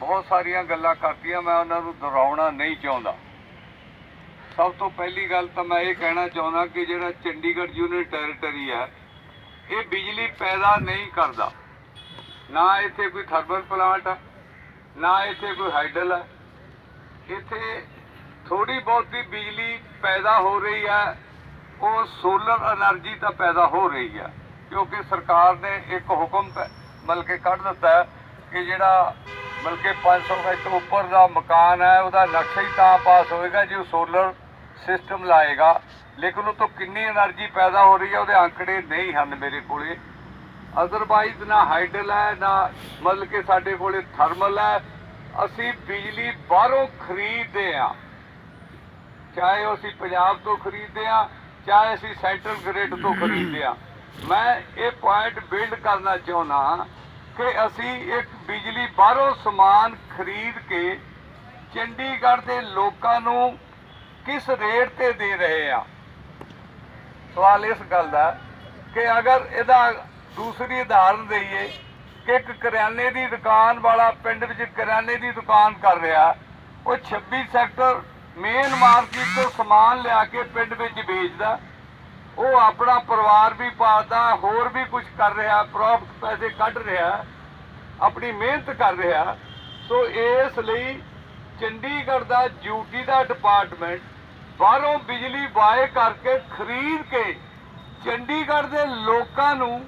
ਬਹੁਤ ਸਾਰੀਆਂ ਗੱਲਾਂ ਕਰਤੀਆਂ, ਮੈਂ ਉਹਨਾਂ ਨੂੰ ਦੁਹਰਾਉਣਾ ਨਹੀਂ ਚਾਹੁੰਦਾ। ਸਭ ਤੋਂ ਪਹਿਲੀ ਗੱਲ ਤਾਂ ਮੈਂ ਇਹ ਕਹਿਣਾ ਚਾਹੁੰਦਾ ਕਿ ਜਿਹੜਾ ਚੰਡੀਗੜ੍ਹ ਯੂਨੀਅਨ ਟੈਰੀਟਰੀ ਹੈ, ਇਹ ਬਿਜਲੀ ਪੈਦਾ ਨਹੀਂ ਕਰਦਾ। ਨਾ ਇੱਥੇ ਕੋਈ ਥਰਮਲ ਪਲਾਂਟ ਹੈ ਨਾ ਇੱਥੇ ਕੋਈ ਹਾਈਡਲ ਹੈ ਇੱਥੇ ਥੋੜੀ ਬਹੁਤੀ ਬਿਜਲੀ ਪੈਦਾ ਹੋ ਰਹੀ ਹੈ, ਉਹ ਸੋਲਰ એનર્ਜੀ ਤਾਂ ਪੈਦਾ ਹੋ ਰਹੀ ਹੈ, ਕਿਉਂਕਿ ਸਰਕਾਰ ਨੇ ਇੱਕ ਹੁਕਮ ਬਲਕਿ ਕੱਢ ਦਿੱਤਾ ਕਿ ਜਿਹੜਾ बल्कि 500 गज से ਉੱਪਰ ਦਾ ਮਕਾਨ ਹੈ, ਉਹਦਾ ਨਕਸ਼ਾ ਹੀ ਤਾਂ ਪਾਸ ਹੋਏਗਾ ਜੇ ਉਹ ਸੋਲਰ ਸਿਸਟਮ ਲਾਏਗਾ। ਲੇਕਿਨ ਉਹ ਤੋਂ ਕਿੰਨੀ એનર્ਜੀ ਪੈਦਾ ਹੋ ਰਹੀ ਹੈ, ਉਹਦੇ ਅੰਕੜੇ ਨਹੀਂ ਹਨ ਮੇਰੇ ਕੋਲੇ। ਅਦਰਵਾਈਜ਼ ਨਾ ਹਾਈਡਲ ਹੈ, ਨਾ ਮਤਲਬ ਕਿ ਸਾਡੇ ਕੋਲੇ ਥਰਮਲ ਹੈ। ਅਸੀਂ ਬਿਜਲੀ ਬਾਹਰੋਂ ਖਰੀਦਦੇ ਆ ਚਾਹੇ ਉਹ ਅਸੀਂ ਪੰਜਾਬ ਤੋਂ ਖਰੀਦਦੇ ਆ ਚਾਹੇ ਅਸੀਂ ਸੈਂਟਰਲ ਗ੍ਰਿਡ ਤੋਂ ਖਰੀਦਦੇ ਆ ਮੈਂ ਇਹ ਪੁਆਇੰਟ ਬਿਲਡ ਕਰਨਾ ਚਾਹੁੰਦਾ ਕਿ ਅਸੀਂ ਇੱਕ ਬਿਜਲੀ ਬਾਹਰੋਂ ਸਮਾਨ ਖਰੀਦ ਕੇ ਚੰਡੀਗੜ੍ਹ ਦੇ ਲੋਕਾਂ ਨੂੰ ਕਿਸ ਰੇਟ ਤੇ ਦੇ ਰਹੇ ਆ ਸਵਾਲ ਇਸ ਗੱਲ ਦਾ ਕਿ ਅਗਰ ਇਹਦਾ ਦੂਸਰੀ ਉਦਾਹਰਨ ਦਈਏ ਕਿ ਇੱਕ ਕਰਿਆਨੇ ਦੀ ਦੁਕਾਨ ਵਾਲਾ ਪਿੰਡ ਵਿੱਚ ਕਰਿਆਨੇ ਦੀ ਦੁਕਾਨ ਕਰ ਰਿਹਾ, ਉਹ 26 ਸੈਕਟਰ ਮੇਨ ਮਾਰਕੀਟ ਤੋਂ ਸਮਾਨ ਲਿਆ ਕੇ ਪਿੰਡ ਵਿੱਚ ਵੇਚਦਾ ਉਹ ਆਪਣਾ ਪਰਿਵਾਰ ਵੀ ਪਾਲਦਾ, ਹੋਰ ਵੀ ਕੁਝ ਕਰ ਰਿਹਾ, ਪ੍ਰੋਫਿਟ ਪੈਸੇ ਕੱਢ ਰਿਹਾ, ਆਪਣੀ ਮਿਹਨਤ ਕਰ ਰਿਹਾ। ਸੋ ਇਸ ਲਈ ਚੰਡੀਗੜ੍ਹ ਦਾ ਡਿਊਟੀ ਦਾ ਡਿਪਾਰਟਮੈਂਟ ਬਾਹਰੋਂ ਬਿਜਲੀ ਬਾਏ ਕਰਕੇ ਖਰੀਦ ਕੇ ਚੰਡੀਗੜ੍ਹ ਦੇ ਲੋਕਾਂ ਨੂੰ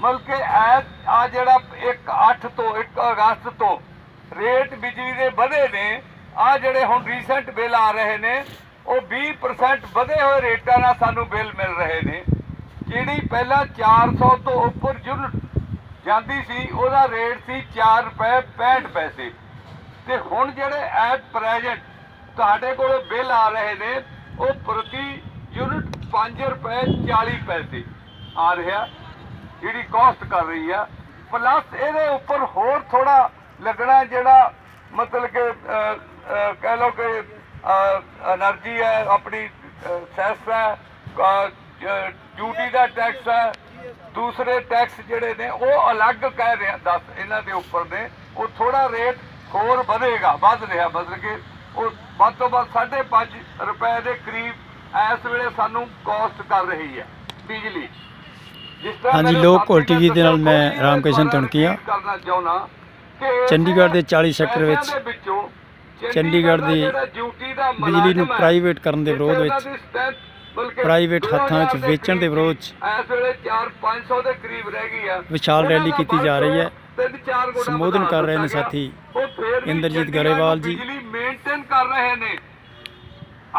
ਮਤਲਬ ਕਿ ਐ ਆ ਜਿਹੜਾ 1 8 ਤੋਂ 1 ਅਗਸਤ ਤੋਂ ਰੇਟ ਬਿਜਲੀ ਦੇ ਵਧੇ ਨੇ ਆ ਜਿਹੜੇ ਹੁਣ ਰੀਸੈਂਟ ਬਿੱਲ ਆ ਰਹੇ ਨੇ ਉਹ 20% ਵਧੇ ਹੋਏ ਰੇਟਾਂ ਨਾਲ ਸਾਨੂੰ ਬਿੱਲ ਮਿਲ ਰਹੇ ਨੇ। ਜਿਹੜੀ ਪਹਿਲਾਂ 400 ਤੋਂ ਉੱਪਰ ਯੂਨਿਟ ਜਾਂਦੀ ਸੀ, ਉਹਦਾ ਰੇਟ ਸੀ 4 ਰੁਪਏ 65 ਪੈਸੇ। ਤੇ ਹੁਣ ਜਿਹੜੇ ਐਟ ਪ੍ਰੈਜ਼ੈਂਟ ਤੁਹਾਡੇ ਕੋਲ ਬਿੱਲ ਆ ਰਹੇ ਨੇ, ਉਹ ਪ੍ਰਤੀ ਯੂਨਿਟ 5 ਰੁਪਏ 40 ਪੈਸੇ ਆ ਰਿਹਾ, ਜਿਹੜੀ ਕਾਸਟ ਕਰ ਰਹੀ ਆ। ਪਲੱਸ ਇਹਦੇ ਉੱਪਰ ਹੋਰ ਥੋੜਾ ਲੱਗਣਾ ਜਿਹੜਾ ਮਤਲਬ ਕਿ ਕਹਿ ਲਓ ਕਿ એનર્જી ਹੈ ਆਪਣੀ ਸੈਸ ਹੈ ਡਿਊਟੀ ਦਾ ਟੈਕਸ ਹੈ। ਦੂਸਰੇ ਟੈਕਸ ਜਿਹੜੇ ਨੇ ਉਹ ਅਲੱਗ ਕਹਿ ਰਿਹਾ ਦੱਸ ਇਹਨਾਂ ਦੇ ਉੱਪਰ ਨੇ। ਉਹ ਥੋੜਾ ਰੇਟ ਹੋਰ ਵਧੇਗਾ ਵੱਧ ਰਿਹਾ ਮਤਲਬ ਕਿ ਉਹ ਵੱਧ ਤੋਂ ਵੱਧ 5.5 ਰੁਪਏ ਦੇ ਕਰੀਬ ਇਸ ਵੇਲੇ ਸਾਨੂੰ ਕਾਸਟ ਕਰ ਰਹੀ ਹੈ ਬਿਜਲੀ। ਹਾਂਜੀ ਲੋਕ ਕੋਲ ਟੀਵੀ ਦੇ ਨਾਲ ਮੈਂ ਰਾਮਕਿਸ਼ਨ ਤੁਣਕੀਆ ਚੰਡੀਗੜ੍ਹ ਦੇ 40 ਸੈਕਟਰ ਵਿੱਚ ਚੰਡੀਗੜ੍ਹ ਦੀ ਬਿਜਲੀ ਨੂੰ ਪ੍ਰਾਈਵੇਟ ਕਰਨ ਦੇ ਵਿਰੋਧ ਵਿੱਚ ਪ੍ਰਾਈਵੇਟ ਹੱਥਾਂ ਦੇ ਵੇਚਣ ਦੇ ਵਿਰੋਧ 'ਚ ਇਸ ਵੇਲੇ 4-500 ਦੇ ਕਰੀਬ ਰਹਿ ਗਈ ਆ ਵਿਸ਼ਾਲ ਰੈਲੀ ਕੀਤੀ ਜਾ ਰਹੀ ਹੈ। ਸੰਬੋਧਨ ਕਰ ਰਹੇ ਨੇ। ਸਾਥੀ ਇੰਦਰਜੀਤ ਚੰਡੀਗੜ੍ਹ ਗਰੇਵਾਲ ਨੂੰ ਜੀ। ਬਿਜਲੀ ਮੇਨਟੇਨ ਕਰ ਰਹੇ ਨੇ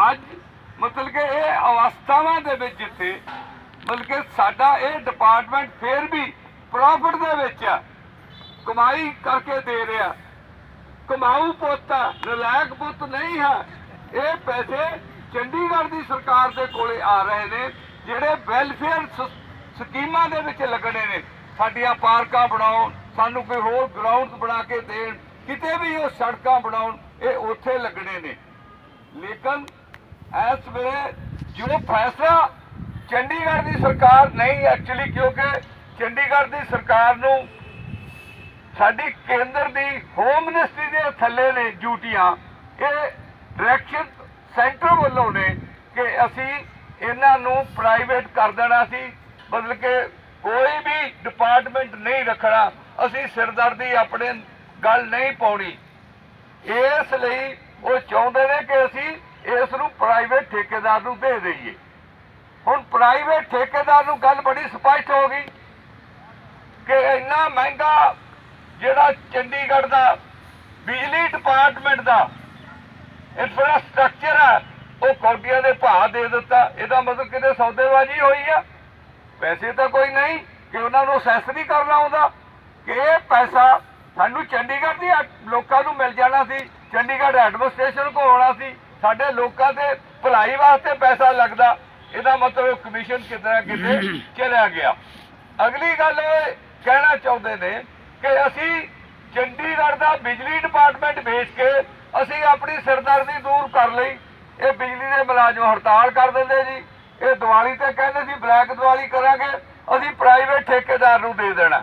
ਅੱਜ ਮਤਲਬ ਕਿ ਇਹ ਅਵਸਥਾਵਾਂ ਦੇ ਵਿੱਚ ਜਿੱਥੇ ਮਤਲਬ ਕਿ ਸਾਡਾ ਇਹ ਡਿਪਾਰਟਮੈਂਟ ਫੇਰ ਵੀ ਪ੍ਰੋਫਿਟ ਦੇ ਵਿੱਚ ਆ ਕਮਾਈ ਕਰਕੇ ਦੇ ਰਿਹਾ ਕਮਾਊ ਪੁੱਤ ਨਲਾਇਕ ਪੁੱਤ ਨਹੀਂ ਹੈ। ਇਹ ਪੈਸੇ ਚੰਡੀਗੜ੍ਹ ਦੀ ਸਰਕਾਰ ਦੇ ਕੋਲੇ ਆ ਰਹੇ ਨੇ, ਜਿਹੜੇ ਵੈਲਫੇਅਰ ਸਕੀਮਾਂ ਦੇ ਵਿੱਚ ਲੱਗਣੇ ਨੇ। ਸਾਡੀਆਂ ਪਾਰਕਾਂ ਬਣਾਉਣ, ਸਾਨੂੰ ਕੋਈ ਹੋਰ ਗਰਾਊਂਡਸ ਬਣਾ ਕੇ ਦੇਣ, ਕਿਤੇ ਵੀ ਉਹ ਸੜਕਾਂ ਬਣਾਉਣ, ਇਹ ਉੱਥੇ ਲੱਗਣੇ ਨੇ। ਲੇਕਿਨ ਇਸ ਵੇਲੇ ਜੋ ਫੈਸਲਾ ਚੰਡੀਗੜ੍ਹ ਦੀ ਸਰਕਾਰ ਨਹੀਂ ਐਕਚੁਅਲੀ ਕਿਉਂਕਿ ਚੰਡੀਗੜ੍ਹ ਦੀ ਸਰਕਾਰ ਨੂੰ ਸਾਡੀ ਕੇਂਦਰ ਦੀ ਹੋਮ ਮਿਨਿਸਟਰੀ ਦੇ ਥੱਲੇ ਨੇ ਡਿਊਟੀਆਂ। ਇਹ ਡਾਇਰੈਕਸ਼ਨ ਸੈਂਟਰ ਵੱਲੋਂ ਨੇ ਕਿ ਅਸੀਂ ਇਹਨਾਂ ਨੂੰ ਪ੍ਰਾਈਵੇਟ ਕਰ ਦੇਣਾ ਸੀ, ਮਤਲਬ ਕਿ ਕੋਈ ਵੀ ਡਿਪਾਰਟਮੈਂਟ ਨਹੀਂ ਰੱਖਣਾ, ਅਸੀਂ ਸਿਰਦਰਦੀ ਆਪਣੇ ਗੱਲ ਨਹੀਂ ਪਾਉਣੀ। ਇਸ ਲਈ ਉਹ ਚਾਹੁੰਦੇ ਨੇ ਕਿ ਅਸੀਂ ਇਸ ਨੂੰ ਪ੍ਰਾਈਵੇਟ ਠੇਕੇਦਾਰ ਨੂੰ ਦੇ ਦਈਏ। ਹੁਣ ਪ੍ਰਾਈਵੇਟ ਠੇਕੇਦਾਰ ਨੂੰ ਗੱਲ ਬੜੀ ਸਪਸ਼ਟ ਹੋ ਗਈ ਕਿ ਇੰਨਾ ਮਹਿੰਗਾ ਜਿਹੜਾ ਚੰਡੀਗੜ੍ਹ ਦਾ ਬਿਜਲੀ ਡਿਪਾਰਟਮੈਂਟ ਦਾ ਇਨਫਰਾਸਟ੍ਰਕਚਰ ਹੈ ਉਹ ਕੌਡੀਆਂ ਦੇ ਭਾਅ ਦੇ ਦਿੱਤਾ। ਇਹਦਾ ਮਤਲਬ ਕਿਤੇ ਸੌਦੇਬਾਜ਼ੀ ਹੋਈ ਆ? ਪੈਸੇ ਤਾਂ ਕੋਈ ਨਹੀਂ ਕਿ ਉਹਨਾਂ ਨੂੰ ਅਸੈਸ ਨਹੀਂ ਕਰਨਾ ਆਉਂਦਾ। ਕਿ ਇਹ ਪੈਸਾ ਸਾਨੂੰ ਚੰਡੀਗੜ੍ਹ ਦੀ ਲੋਕਾਂ ਨੂੰ ਮਿਲ ਜਾਣਾ ਸੀ। ਚੰਡੀਗੜ੍ਹ ਐਡਮਿਨਿਸਟ੍ਰੇਸ਼ਨ ਕੋ ਆਉਣਾ ਸੀ। ਸਾਡੇ ਲੋਕਾਂ ਦੇ ਭਲਾਈ ਵਾਸਤੇ ਪੈਸਾ ਲੱਗਦਾ। ਇਹਦਾ ਮਤਲਬ ਕਮਿਸ਼ਨ ਕਿਤੇ ਕਿਤੇ ਚਲਿਆ ਗਿਆ। ਅਗਲੀ ਗੱਲ ਇਹ ਕਹਿਣਾ ਚਾਹੁੰਦੇ ਨੇ ਕਿ ਅਸੀਂ ਚੰਡੀਗੜ੍ਹ ਦਾ ਬਿਜਲੀ ਡਿਪਾਰਟਮੈਂਟ ਵੇਚ ਕੇ ਅਸੀਂ ਆਪਣੀ ਸਿਰਦਰਦੀ ਦੂਰ ਕਰ ਲਈ। ਇਹ ਬਿਜਲੀ ਦੇ ਮੁਲਾਜ਼ਮ ਹੜਤਾਲ ਕਰ ਦਿੰਦੇ ਜੀ। ਇਹ ਦੀਵਾਲੀ ਤੇ ਕਹਿੰਦੇ ਸੀ ਬਲੈਕ ਦੀਵਾਲੀ ਕਰਾਂਗੇ, ਅਸੀਂ ਪ੍ਰਾਈਵੇਟ ਠੇਕੇਦਾਰ ਨੂੰ ਦੇ ਦੇਣਾ।